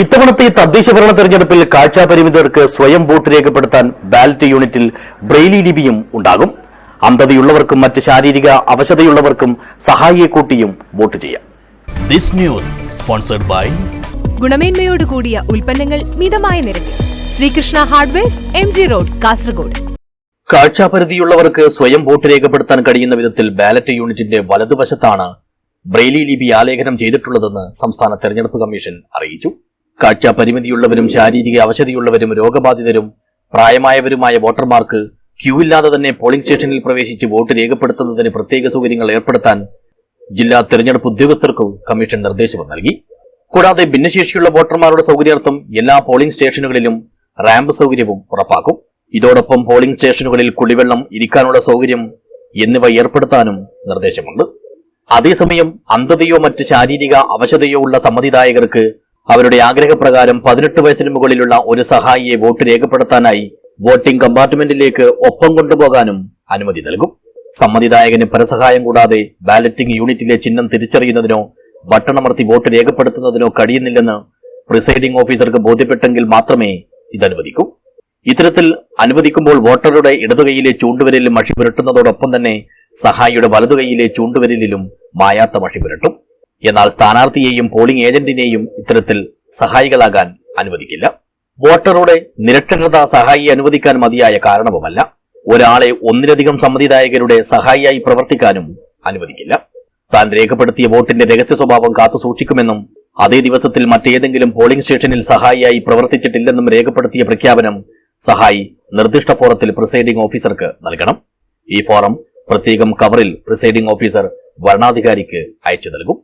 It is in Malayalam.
ഇത്തവണത്തെ തദ്ദേശ ഭരണ തെരഞ്ഞെടുപ്പിൽ കാഴ്ചാപരിമിതർക്ക് സ്വയം വോട്ട് രേഖപ്പെടുത്താൻ ബാലറ്റ് യൂണിറ്റിൽ ബ്രെയിലി ലിപിയും ഉണ്ടാകും. അന്ധതയുള്ളവർക്കും മറ്റ് ശാരീരിക അവശതയുള്ളവർക്കും സഹായിയെ കൂട്ടിയും വോട്ട് ചെയ്യാം. This news sponsored by ഗുണമേന്മയോട് കൂടിയ ഉൽപ്പന്നങ്ങൾ മിതമായ നിരക്കിൽ. Sreekrishna hardwares M G road Kasaragod. കാഴ്ചാപരിധിയുള്ളവർക്ക് സ്വയം വോട്ട് രേഖപ്പെടുത്താൻ കഴിയുന്ന വിധത്തിൽ ബാലറ്റ് യൂണിറ്റിന്റെ വലതുവശത്താണ് ബ്രെയിലി ലിപി ആലേഖനം ചെയ്തിട്ടുള്ളതെന്ന് സംസ്ഥാന തെരഞ്ഞെടുപ്പ് കമ്മീഷൻ അറിയിച്ചു. കാഴ്ച പരിമിതിയുള്ളവരും ശാരീരിക അവശതയുള്ളവരും രോഗബാധിതരും പ്രായമായവരുമായ വോട്ടർമാർക്ക് ക്യൂ ഇല്ലാതെ തന്നെ പോളിംഗ് സ്റ്റേഷനിൽ പ്രവേശിച്ച് വോട്ട് രേഖപ്പെടുത്തുന്നതിന് പ്രത്യേക സൗകര്യങ്ങൾ ഏർപ്പെടുത്താൻ ജില്ലാ തെരഞ്ഞെടുപ്പ് ഉദ്യോഗസ്ഥർക്കും കമ്മീഷൻ നിർദ്ദേശം നൽകി. കൂടാതെ ഭിന്നശേഷിയുള്ള വോട്ടർമാരുടെ സൗകര്യാർത്ഥം എല്ലാ പോളിംഗ് സ്റ്റേഷനുകളിലും റാമ്പ് സൗകര്യവും ഉറപ്പാക്കും. ഇതോടൊപ്പം പോളിംഗ് സ്റ്റേഷനുകളിൽ കുടിവെള്ളം ഇരിക്കാനുള്ള സൗകര്യം എന്നിവ ഏർപ്പെടുത്താനും നിർദ്ദേശമുണ്ട്. അതേസമയം അന്ധതയോ മറ്റ് ശാരീരിക അവശതയോ ഉള്ള സമ്മതിദായകർക്ക് അവരുടെ ആഗ്രഹപ്രകാരം പതിനെട്ട് വയസ്സിന് മുകളിലുള്ള ഒരു സഹായിയെ വോട്ട് രേഖപ്പെടുത്താനായി വോട്ടിംഗ് കമ്പാർട്ട്മെന്റിലേക്ക് ഒപ്പം കൊണ്ടുപോകാനും അനുമതി നൽകും. സമ്മതിദായകന് പരസഹായം കൂടാതെ ബാലറ്റിംഗ് യൂണിറ്റിലെ ചിഹ്നം തിരിച്ചറിയുന്നതിനോ ബട്ടണമർത്തി വോട്ട് രേഖപ്പെടുത്തുന്നതിനോ കഴിയുന്നില്ലെന്ന് പ്രിസൈഡിംഗ് ഓഫീസർക്ക് ബോധ്യപ്പെട്ടെങ്കിൽ മാത്രമേ ഇത് അനുവദിക്കൂ ഇത്തരത്തിൽ അനുവദിക്കുമ്പോൾ വോട്ടറുടെ ഇടതുകൈയിലെ ചൂണ്ടുവിരലിൽ മഷി പുരട്ടുന്നതോടൊപ്പം തന്നെ സഹായിയുടെ വലതുകൈയിലെ ചൂണ്ടുവിരലിലും മായാത്ത മഷി പുരട്ടും എന്നാൽ സ്ഥാനാർത്ഥിയെയും പോളിംഗ് ഏജന്റിനെയും ഇത്തരത്തിൽ സഹായികളാകാൻ അനുവദിക്കില്ല. വോട്ടറുടെ നിരക്ഷരത സഹായി അനുവദിക്കാൻ മതിയായ കാരണവുമല്ല. ഒരാളെ ഒന്നിലധികം സമ്മതിദായകരുടെ സഹായിയായി പ്രവർത്തിക്കാനും അനുവദിക്കില്ല. താൻ രേഖപ്പെടുത്തിയ വോട്ടിന്റെ രഹസ്യ സ്വഭാവം കാത്തു സൂക്ഷിക്കുമെന്നും അതേ ദിവസത്തിൽ മറ്റേതെങ്കിലും പോളിംഗ് സ്റ്റേഷനിൽ സഹായിയായി പ്രവർത്തിച്ചിട്ടില്ലെന്നും രേഖപ്പെടുത്തിയ പ്രഖ്യാപനം സഹായി നിർദ്ദിഷ്ട ഫോറത്തിൽ പ്രിസൈഡിംഗ് ഓഫീസർക്ക് നൽകണം. ഈ ഫോറം പ്രത്യേകം കവറിൽ പ്രിസൈഡിംഗ് ഓഫീസർ വരണാധികാരിക്ക് അയച്ചു നൽകും.